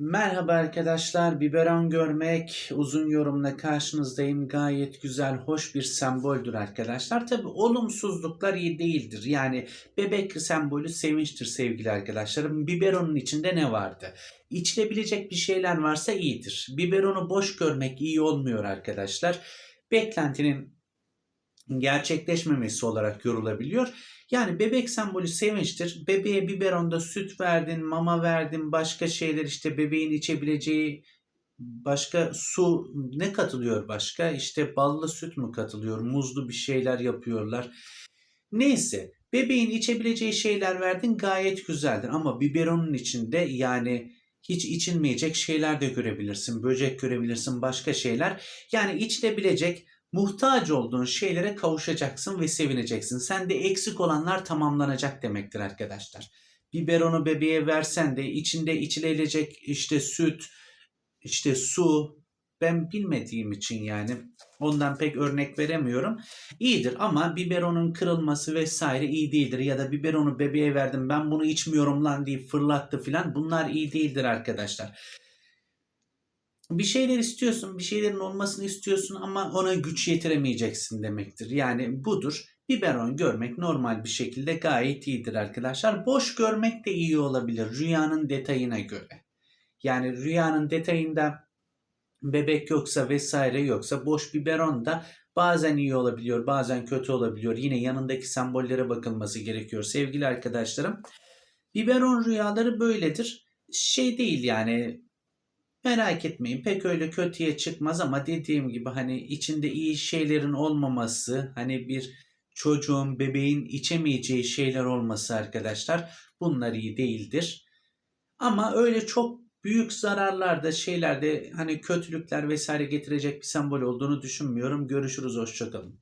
Merhaba arkadaşlar, biberon görmek uzun yorumla karşınızdayım. Gayet güzel, hoş bir semboldür arkadaşlar. Tabi olumsuzluklar iyi değildir. Yani bebek sembolü sevinçtir sevgili arkadaşlarım. Biberonun içinde ne vardı? İçilebilecek bir şeyler varsa iyidir. Biberonu boş görmek iyi olmuyor arkadaşlar. Beklentinin gerçekleşmemesi olarak yorulabiliyor. Yani bebek sembolü sevinçtir. Bebeğe biberonda süt verdin, mama verdin, başka şeyler işte bebeğin içebileceği başka su ne katılıyor başka? İşte ballı süt mü katılıyor? Muzlu bir şeyler yapıyorlar. Neyse bebeğin içebileceği şeyler verdin gayet güzeldir ama biberonun içinde yani hiç içilmeyecek şeyler de görebilirsin. Böcek görebilirsin, başka şeyler. Yani içilebilecek muhtaç olduğun şeylere kavuşacaksın ve sevineceksin. Sende eksik olanlar tamamlanacak demektir arkadaşlar. Biberonu bebeğe versen de içinde içilecek işte süt, işte su ben bilmediğim için yani ondan pek örnek veremiyorum. İyidir ama biberonun kırılması vesaire iyi değildir. Ya da biberonu bebeğe verdim ben bunu içmiyorum lan diye fırlattı filan bunlar iyi değildir arkadaşlar bir şeyler istiyorsun, bir şeylerin olmasını istiyorsun ama ona güç yetiremeyeceksin demektir. Yani budur. Biberon görmek normal bir şekilde gayet iyidir arkadaşlar. Boş görmek de iyi olabilir rüyanın detayına göre. Yani rüyanın detayında bebek yoksa vesaire yoksa boş biberon da bazen iyi olabiliyor, bazen kötü olabiliyor. Yine yanındaki sembollere bakılması gerekiyor sevgili arkadaşlarım. Biberon rüyaları böyledir. Şey değil yani Merak etmeyin pek öyle kötüye çıkmaz ama dediğim gibi hani içinde iyi şeylerin olmaması hani bir çocuğun bebeğin içemeyeceği şeyler olması arkadaşlar bunlar iyi değildir. Ama öyle çok büyük zararlarda şeylerde hani kötülükler vesaire getirecek bir sembol olduğunu düşünmüyorum. Görüşürüz hoşçakalın.